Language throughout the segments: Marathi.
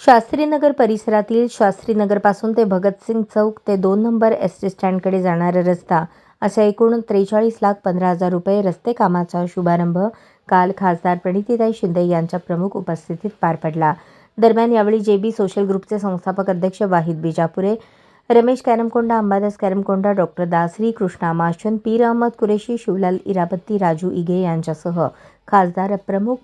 शास्त्रीनगर परिसरातील शास्त्रीनगरपासून ते भगतसिंग चौक ते दोन नंबर एस टी स्टँडकडे जाणारा रस्ता अशा एकूण त्रेचाळीस लाख पंधरा हजार रुपये रस्ते कामाचा शुभारंभ काल खासदार प्रणितीताई शिंदे यांच्या प्रमुख उपस्थितीत पार पडला. दरम्यान यावेळी जे बी सोशल ग्रुपचे संस्थापक अध्यक्ष वाहिद बिजापुरे रमेश कॅरमकोंडा अंबादास कॅरमकोंडा डॉक्टर दासरी कृष्णा माशन पीर अहमद कुरेशी शिवलाल इराबत्ती राजू इगे यांच्यासह खासदार प्रमुख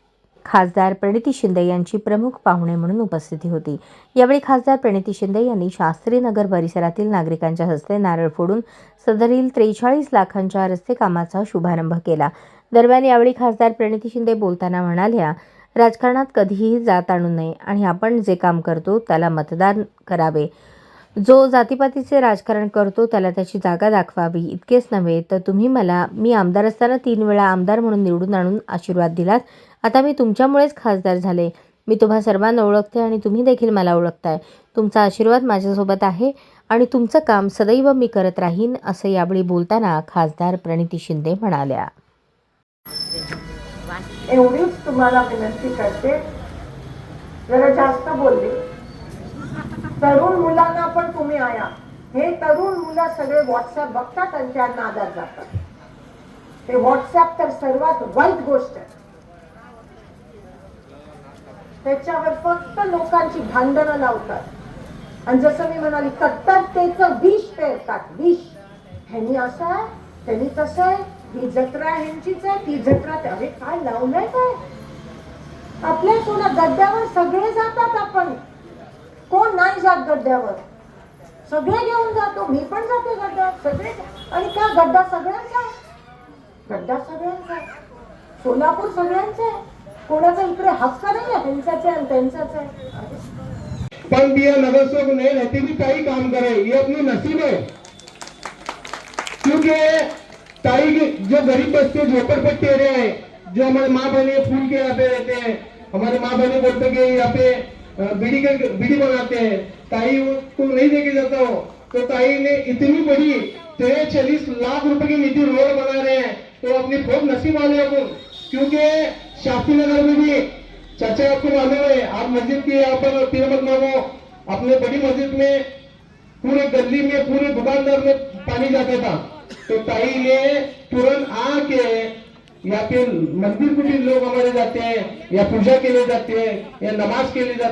खासदार प्रणिती शिंदे यांची प्रमुख पाहुणे म्हणून उपस्थिती होती. यावेळी खासदार प्रणिती शिंदे यांनी शास्त्रीनगर परिसरातील नागरिकांच्या हस्ते नारळ फोडून सदरील त्रेचाळीस लाखांच्या रस्ते कामाचा शुभारंभ केला. दरम्यान यावेळी खासदार प्रणिती शिंदे बोलताना म्हणाल्या राजकारणात कधीही जात आणू नये आणि आपण जे काम करतो त्याला मतदान करावे. जो जातीपातीचे राजकारण करतो त्याला त्याची जागा दाखवावी. इतकेच नव्हे तर तुम्ही मला मी आमदार असताना तीन वेळा आमदार म्हणून निवडून आणून आशीर्वाद दिलात. आता मी तुमच्यामुळेच खासदार झाले. मी तुम्हा सर्वांना ओळखते आणि तुम्ही देखील मला ओळखताय. तुमचा आशीर्वाद माझ्यासोबत आहे आणि तुमचं काम सदैव मी करत राहीन असं यावेळी बोलताना खासदार प्रणिती शिंदे म्हणाल्या. एवढीच तुम्हाला विनंती करते. जरा जास्त बोलली. तरुण मुलांना पण तुम्ही आया. हे तरुण मुलं सगळे व्हॉट्सअप बघतात आणि त्यांना नादात जातात ते व्हॉट्सअप तर सर्वात वाईट गोष्ट आहे. त्याच्यावर फक्त लोकांची भांडणं लावतात. आणि जसं मी म्हणाली कट्टरतेच विष पेरतात विष. ह्यांनी असं आहे त्यांनी तसं आहे ही जत्रा ह्यांचीच आहे ती जत्रा अरे काय लावलंय काय? आपल्या सोडा गड्ड्यावर सगळे जातात आपण. जात गड्ड्यावर. सगळे घेऊन जातो मी पण जाते गड्ड्यावर सगळे. आणि त्या गड्डा सगळ्यांचा आहे. गड्डा सगळ्यांचा आहे. सोलापूर सगळ्यांचा आहे. कोणाचा इकडे हक्क नाही आहे ह्यांचाच आहे आणि त्यांचाच आहे पण भी ये नगरसेवक नहीं रहते भी ताई काम करे ये अपनी नसीब है क्योंकि ताई जो गरीब बस्ती झोपड़पट्टी एरिया है जो हमारे माँ बहने फूल के यहाँ पे रहते हैं हमारे माँ बहने बोलते कि यहाँ पे बीड़ी बीड़ी बनाते हैं। ताई को नहीं देखे जाता हो। तो ताई ने इतनी बड़ी तेरह चालीस लाख रुपए की निधि रोड बना रहे हैं। तो अपनी बहुत नसीब वाले हैं अपन क्योंकि शास्त्री नगर में भी चाचा आपको मालूम है। आप मस्जिद के यहाँ पर पीर मत अपने बड़ी मस्जिद में, पूरे गली में, पूरे दुकानदार में पानी जाता था। तो ताई ने तुरंत आके या फिर मंदिर को भी लोग हमारे जाते हैं, या पूजा के लिए जाते हैं, या नमाज़ के लिए जाते